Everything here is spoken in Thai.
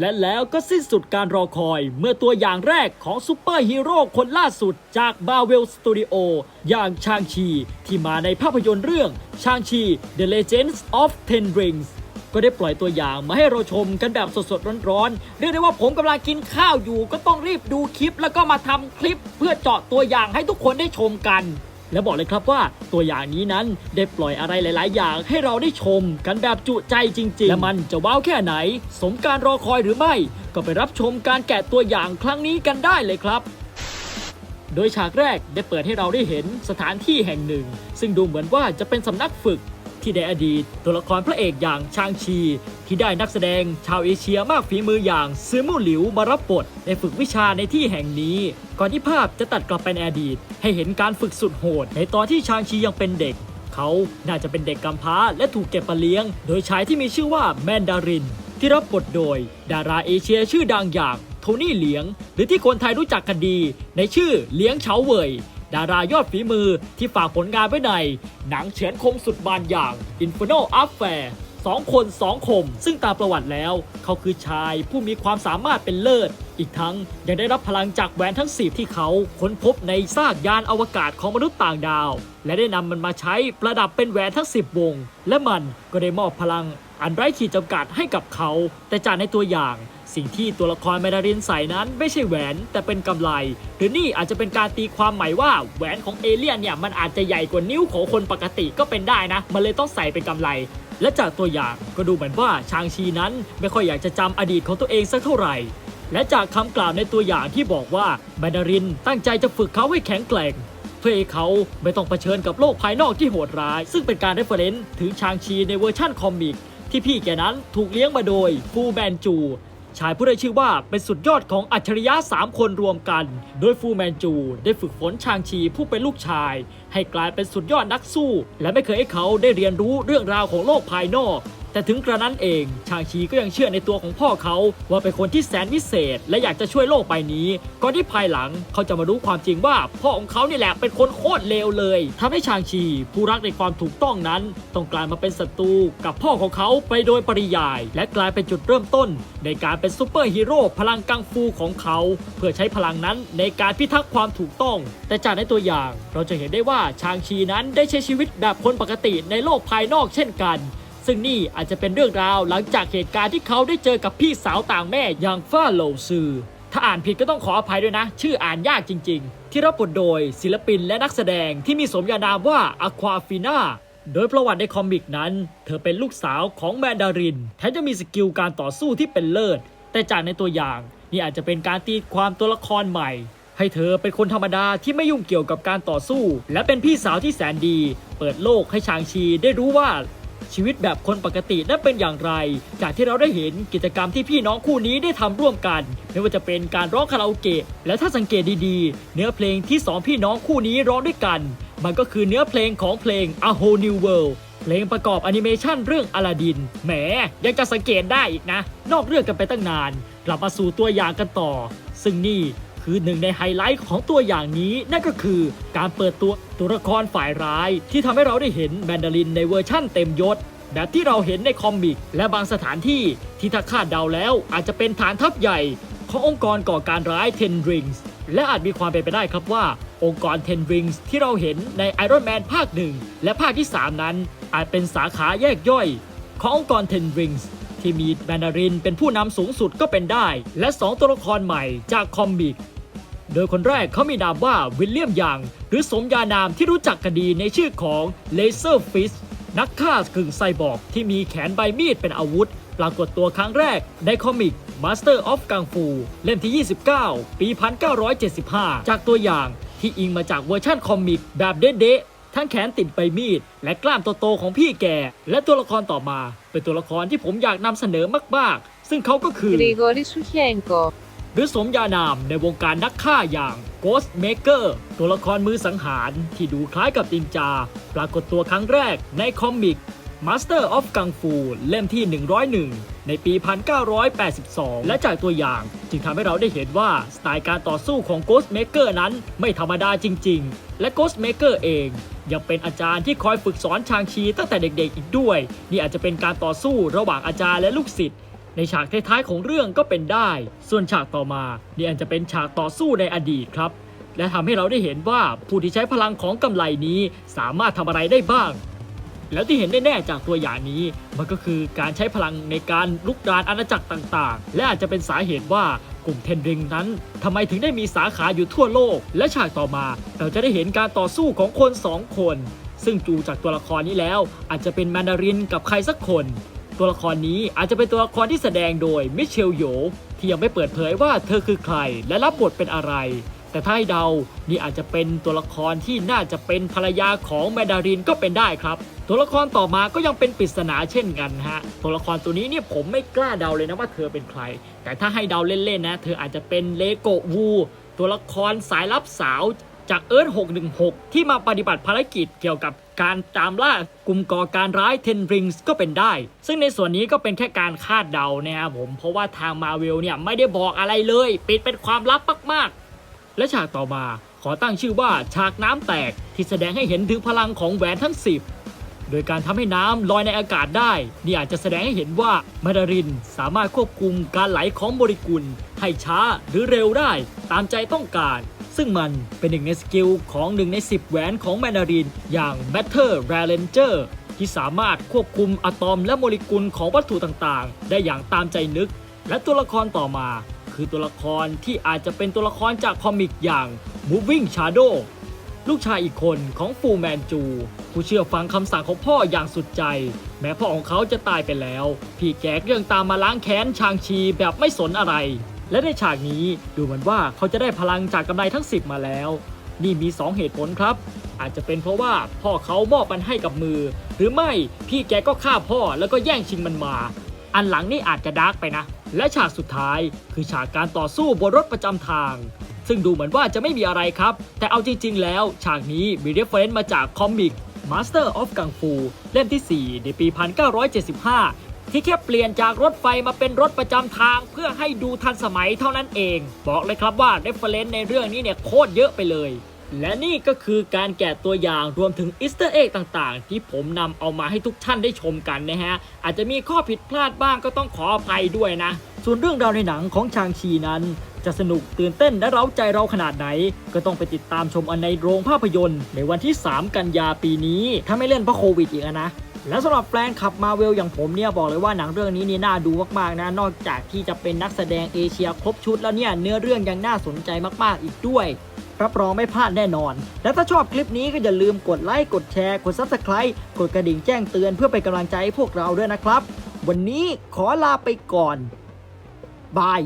และแล้วก็สิ้นสุดการรอคอย เมื่อตัวอย่างแรกของซูเปอร์ฮีโร่คนล่าสุดจาก Marvel Studio อย่างชางชี ที่มาในภาพยนตร์เรื่องชางชี The Legends of Ten Rings ก็ได้ปล่อยตัวอย่างมาให้เราชมกันแบบสดๆ ร้อนๆ เรียกได้ว่าผมกำลังกินข้าวอยู่ ก็ต้องรีบดูคลิป แล้วก็มาทำคลิปเพื่อเจาะตัวอย่างให้ทุกคนได้ชมกัน และบอกเลยครับว่าตัวอย่างนี้นั้นได้ปล่อยอะไรหลาย ๆ อย่างให้เราได้ชมกันแบบจุใจจริง ๆ และมันจะว้าวแค่ไหน สมการรอคอยหรือไม่ ก็ไปรับชมการแกะตัวอย่างครั้งนี้กันได้เลยครับโดยฉากแรกได้เปิดให้เราได้เห็นสถานที่แห่งหนึ่ง ซึ่งดูเหมือนว่าจะเป็นสำนักฝึก ที่ในอดีตตัวละครพระเอกอย่างชางชี ที่ได้นักแสดงชาวเอเชียมากฝีมืออย่างซือมู่หลิวมารับบทได้ฝึกวิชาในที่แห่งนี้ ก่อนที่ภาพจะตัดกลับไปในอดีต ให้เห็นการฝึกสุดโหด ในตอนที่ชางชียังเป็นเด็ก เขาน่าจะเป็นเด็กกำพร้าและถูกเก็บมาเลี้ยง โดยชายที่มีชื่อว่าแมนดาริน ที่รับบทโดย ดาราเอเชียชื่อดังอย่างโทนี่เหลียง หรือที่คนไทยรู้จักกันดี ในชื่อเลี้ยงเฉาเว่ย ดารายอดฝีมือที่ฝากผลงานไว้ใน หนังเฉือนคมสุดบานอย่าง Inferno Affair สองคนสองคม ซึ่งตามประวัติแล้ว เขาคือชายผู้มีความสามารถเป็นเลิศ อีกทั้งยังได้รับพลังจากแหวนทั้งสีที่เขาค้นพบในซากยานอวกาศของมนุษย์ต่างดาว และได้นำมันมาใช้ประดับเป็นแหวนทั้ง 10 วง และมันก็ได้มอบพลังอันไร้ขีดจำกัดให้กับเขา แต่จากในตัวอย่าง สิ่งที่ตัวละครแมดารินใส่นั้นไม่ใช่แหวนแต่เป็นกำไล หรือนี่อาจจะเป็นการตีความหมายว่าแหวนของเอเลี่ยนเนี่ยมันอาจจะใหญ่กว่านิ้วของคนปกติก็เป็นได้นะ มันเลยต้องใส่เป็นกำไล และจากตัวอย่างก็ดูเหมือนว่าชางชีนั้นไม่ค่อยอยากจะจำอดีตของตัวเองสักเท่าไหร่ และจากคำกล่าวในตัวอย่างที่บอกว่าแมดารินตั้งใจจะฝึกเขาให้แข็งแกร่งเพื่อให้เขาไม่ต้องเผชิญกับโลกภายนอกที่โหดร้าย ซึ่งเป็นการเรฟเฟรนซ์ถึงชางชีในเวอร์ชั่นคอมิกที่พี่แกนั้นถูกเลี้ยงมาโดยฟูแมนจู ชายผู้ได้ชื่อว่าเป็นสุดยอดของอัจฉริยะ 3 คนรวมกัน โดยฟูแมนจูได้ฝึกฝนชางชีผู้เป็นลูกชาย ให้กลายเป็นสุดยอดนักสู้ และไม่เคยให้เขาได้เรียนรู้เรื่องราวของโลกภายนอก แต่ถึงกระนั้นเองชางชีก็ยังเชื่อในตัวของพ่อเขาว่าเป็นคนที่แสนวิเศษ และอยากจะช่วยโลกใบนี้ก่อนที่ภายหลังเขาจะมารู้ความจริงว่า พ่อของเขานี่แหละเป็นคนโคตรเลวเลยทำให้ชางชี ผู้รักในความถูกต้องนั้นต้องกลายมาเป็นศัตรูกับพ่อของเขาไปโดยปริยาย และกลายเป็นจุดเริ่มต้น ในการเป็นซูเปอร์ฮีโร่พลังกังฟูของเขา เพื่อใช้พลังนั้นในการพิทักษ์ความถูกต้อง แต่จากในตัวอย่าง เราจะเห็นได้ว่าชางชีนั้นได้ใช้ชีวิตแบบคนปกติในโลกภายนอกเช่นกัน ซึ่งนี่อาจจะเป็นเรื่องราวหลังจากเหตุการณ์ที่เขาได้เจอกับพี่สาวต่างแม่อย่างฟ้าโลซือ ถ้าอ่านผิดก็ต้องขออภัยด้วยนะ ชื่ออ่านยากจริง ๆ ที่รับบทโดยศิลปินและนักแสดงที่มีสมญานามว่าอะควาฟิน่าโดยประวัติในคอมิกนั้น เธอเป็นลูกสาวของแมนดารินแถมยังมีสกิลการต่อสู้ที่เป็นเลิศ แต่จากในตัวอย่างนี่อาจจะเป็นการตีความตัวละครใหม่ ให้เธอเป็นคนธรรมดาที่ไม่ยุ่งเกี่ยวกับการต่อสู้ และเป็นพี่สาวที่แสนดี เปิดโลกให้ชางชีได้รู้ว่า ชีวิตแบบคนปกตินั้นเป็นอย่างไร จากที่เราได้เห็นกิจกรรมที่พี่น้องคู่นี้ได้ทำร่วมกัน ไม่ว่าจะเป็นการร้องคาราโอเกะและถ้าสังเกตดีๆ เนื้อเพลงที่สองพี่น้องคู่นี้ร้องด้วยกัน มันก็คือเนื้อเพลงของเพลง A Whole New World เพลงประกอบแอนิเมชันเรื่องอลาดินแหมยังจะสังเกตได้อีกนะ นอกเรื่องกันไปตั้งนาน กลับมาสู่ตัวอย่างกันต่อ ซึ่งนี่ คือหนึ่งในไฮไลท์ของตัวอย่างนี้ นั่นก็คือการเปิดตัวตัวละครฝ่ายร้าย ที่ทำให้เราได้เห็นแมนดารินในเวอร์ชั่นเต็มยศ แบบที่เราเห็นในคอมิก และบางสถานที่ที่ถ้าคาดเดาแล้ว อาจจะเป็นฐานทัพใหญ่ ขององค์กรก่อการร้าย Ten Rings และอาจมีความเป็นไปได้ครับว่า องค์กร Ten Rings ที่เราเห็นใน Iron Man ภาคหนึ่งและภาคที่ 3 นั้น อาจเป็นสาขาแยกย่อย ขององค์กร Ten Rings ที่มีแมนดารินเป็นผู้นำสูงสุดก็เป็นได้ และ 2 ตัวละครใหม่จากคอมิก โดยคนแรกเขามีนามว่าวิลเลียมยัง หรือสมญานามที่รู้จักกันดีในชื่อของเลเซอร์ฟิสนักฆ่ากึ่งไซบอร์กที่มีแขนใบมีดเป็นอาวุธ ปรากฏตัวครั้งแรกในคอมิก Master of Kung Fu เล่มที่ 29 ปี 1975 จากตัวอย่างที่อิงมาจากเวอร์ชั่นคอมิกแบบเด๊ะๆทั้งแขนติดใบมีด และกล้ามโตๆของพี่แก และตัวละครต่อมา เป็นตัวละครที่ผมอยากนำเสนอมากๆ ซึ่งเขาก็คือ Grigori Sukhenko. หรือสมญานามในวงการนักฆ่าอย่าง Ghost Maker ตัวละครมือสังหารที่ดูคล้ายกับตินจา ปรากฏตัวครั้งแรกในคอมิก Master of Kung Fu เล่มที่ 101 ในปี 1982 และจากตัวอย่างจึงทำให้เราได้เห็นว่า สไตล์การต่อสู้ของ Ghost Maker นั้นไม่ธรรมดาจริง ๆ และ Ghost Maker เองยังเป็นอาจารย์ที่คอยฝึกสอนชางชีตั้งแต่เด็กๆอีกด้วย นี่อาจจะเป็นการต่อสู้ระหว่างอาจารย์และลูกศิษย์ ในฉากท้ายๆของเรื่องก็เป็นได้ ส่วนฉากต่อมาเนี่อาจจะเป็นฉากต่อสู้ในอดีตครับ และทำให้เราได้เห็นว่าผู้ที่ใช้พลังของกำไลนี้สามารถทำอะไรได้บ้าง แล้วที่เห็นแน่ๆจากตัวอย่างนี้ มันก็คือการใช้พลังในการลุกรานอาณาจักรต่างๆ และอาจจะเป็นสาเหตุว่ากลุ่มเทนริงนั้นทำไมถึงได้มีสาขาอยู่ทั่วโลก และฉากต่อมาเราจะได้เห็นการต่อสู้ของคนสองคน ซึ่งจูจากตัวละครนี้แล้วอาจจะเป็นแมนดารินกับใครสักคน ตัวละครนี้อาจจะเป็นตัวละครที่แสดงโดยมิเชลโยที่ยังไม่เปิดเผยว่าเธอคือใครและรับบทเป็นอะไร แต่ถ้าให้เดา นี่อาจจะเป็นตัวละครที่น่าจะเป็นภรรยาของแมดารินก็เป็นได้ครับ ตัวละครต่อมาก็ยังเป็นปริศนาเช่นกันฮะ ตัวละครตัวนี้เนี่ยผมไม่กล้าเดาเลยนะว่าเธอเป็นใคร แต่ถ้าให้เดาเล่นๆนะ เธออาจจะเป็นเลโกวู ตัวละครสายลับสาวจากเอิร์ธ616 ที่มาปฏิบัติภารกิจเกี่ยวกับ การตามล่ากลุ่มก่อการร้ายเทนริงส์ก็เป็นได้ ซึ่งในส่วนนี้ก็เป็นแค่การคาดเดานะครับผม เพราะว่าทางมาเวลเนี่ยไม่ได้บอกอะไรเลย ปิดเป็นความลับมากๆ และฉากต่อมาขอตั้งชื่อว่าฉากน้ำแตกที่แสดงให้เห็นถึงพลังของแหวนทั้ง 10 โดยการทำให้น้ำลอยในอากาศได้ นี่อาจจะแสดงให้เห็นว่ามาดารินสามารถควบคุมการไหลของโมเลกุลให้ช้าหรือเร็วได้ ตามใจต้องการ ซึ่งมันเป็นหนึ่งในสกิลของหนึ่งใน 10 แหวนของแมนดาริน อย่าง Matter r a l e n g e r ที่สามารถควบคุมอะตอมและโมเลกุลของวัตถุต่างๆ ได้อย่างตามใจนึก และตัวละครต่อมา คือตัวละครที่อาจจะเป็นตัวละครจากคอมิกอย่าง Moving Shadow ลูกชายอีกคนของฟูแมนจู ผู้เชื่อฟังคำสั่งของพ่ออย่างสุดใจ แม้พ่อของเขาจะตายไปแล้ว พี่แกกยังตามมาล้างแค้นชางชีแบบไม่สนอะไร และในฉากนี้ดูเหมือนว่าเขาจะได้พลังจากกำไรทั้ง 10 มาแล้ว นี่มี 2 เหตุผลครับ อาจจะเป็นเพราะว่าพ่อเขามอบมันให้กับมือ หรือไม่พี่แกก็ฆ่าพ่อแล้วก็แย่งชิงมันมา อันหลังนี่อาจจะดาร์กไปนะ และฉากสุดท้ายคือฉากการต่อสู้บนรถประจำทาง ซึ่งดูเหมือนว่าจะไม่มีอะไรครับ แต่เอาจริง ๆ แล้ว ฉากนี้มีเรฟเฟรนซ์มาจากคอมิก Master of Kung Fu เล่มที่ 4 ในปี 1975 ที่แค่เปลี่ยนจากรถไฟมาเป็นรถประจำทางเพื่อให้ดูทันสมัยเท่านั้นเอง บอกเลยครับว่าเรฟเฟรนซ์ในเรื่องนี้เนี่ยโคตรเยอะไปเลย และนี่ก็คือการแกะตัวอย่างรวมถึงอิส t ต r ร์เอกต่างๆ ที่ผมนำเอามาให้ทุกท่านได้ชมกันนะฮะ อาจจะมีข้อผิดพลาดบ้างก็ต้องขออภัยด้วยนะ ส่วนเรื่องราวในหนังของชางชีนั้นจะสนุกตื่นเต้นและเร้าใจเราขนาดไหน ก็ต้องไปติดตามชมอันในโรงภาพยนตร์ ในวันที่ 3 กันยาปีนี้ ถ้าไม่เล่นเพราะโควิดอีกอะนะ แล้วสำหรับแฟนคลับมาเวลอย่างผมเนี่ยบอกเลยว่าหนังเรื่องนี้นี่น่าดูมากๆนะนอกจากที่จะเป็นนักแสดงเอเชียครบชุดแล้วเนี่ยเนื้อเรื่องยังน่าสนใจมากๆอีกด้วยรับรองไม่พลาดแน่นอน และถ้าชอบคลิปนี้ก็อย่าลืมกดไลค์ กดแชร์ กด Subscribe กดกระดิ่งแจ้งเตือนเพื่อเป็นกำลังใจให้พวกเราด้วยนะครับ วันนี้ขอลาไปก่อน บาย